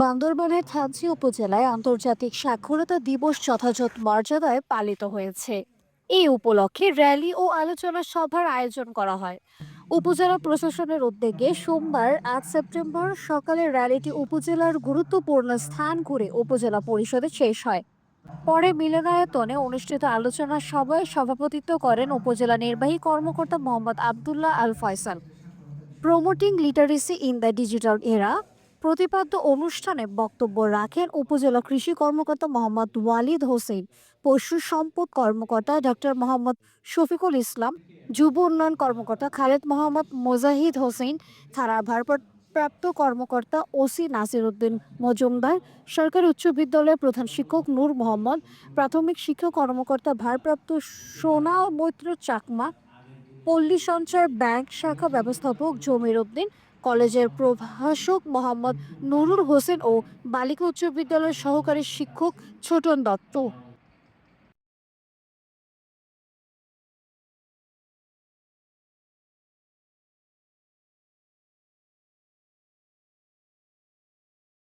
বান্দরবানের থানচি উপজেলায় আন্তর্জাতিক সাক্ষরতা দিবস যথাযথ মর্যাদায় পালিত হয়েছে। এই উপলক্ষে র্যালি ও আলোচনা সভার আয়োজন করা হয়। উপজেলা প্রশাসনের উদ্যোগে সোমবার আট সেপ্টেম্বর সকালে র্যালিটি উপজেলার গুরুত্বপূর্ণ স্থান ঘুরে উপজেলা পরিষদে শেষ হয়। পরে মিলনায়তনে অনুষ্ঠিত আলোচনা সভায় সভাপতিত্ব করেন উপজেলা নির্বাহী কর্মকর্তা Mohammad Abdullah Al Faisal. Promoting literacy in the digital era প্রতিপাদ্য অনুষ্ঠানে বক্তব্য রাখেন উপজেলা কৃষি কর্মকর্তা মোহাম্মদ ওয়ালিদ হোসেন, পশু সম্পদ কর্মকর্তা ডক্টর মোহাম্মদ শফিকুল ইসলাম, যুব উন্নয়ন কর্মকর্তা খালেদ মোহাম্মদ মোজাহিদ হোসেন, থানার ভারপ্রাপ্ত কর্মকর্তা ওসি নাসির উদ্দিন মজুমদার, সরকারি উচ্চ বিদ্যালয়ের প্রধান শিক্ষক নূর মোহাম্মদ, প্রাথমিক শিক্ষা কর্মকর্তা ভারপ্রাপ্ত সোনা মৈত্র চাকমা পল্লী সঞ্চয় ব্যাংক শাখা ব্যবস্থাপক জমির উদ্দিন, কলেজের প্রভাষক মোহাম্মদ নুরুল হোসেন ও বালিকা উচ্চ বিদ্যালয়ের সহকারী শিক্ষক ছোটন দত্ত।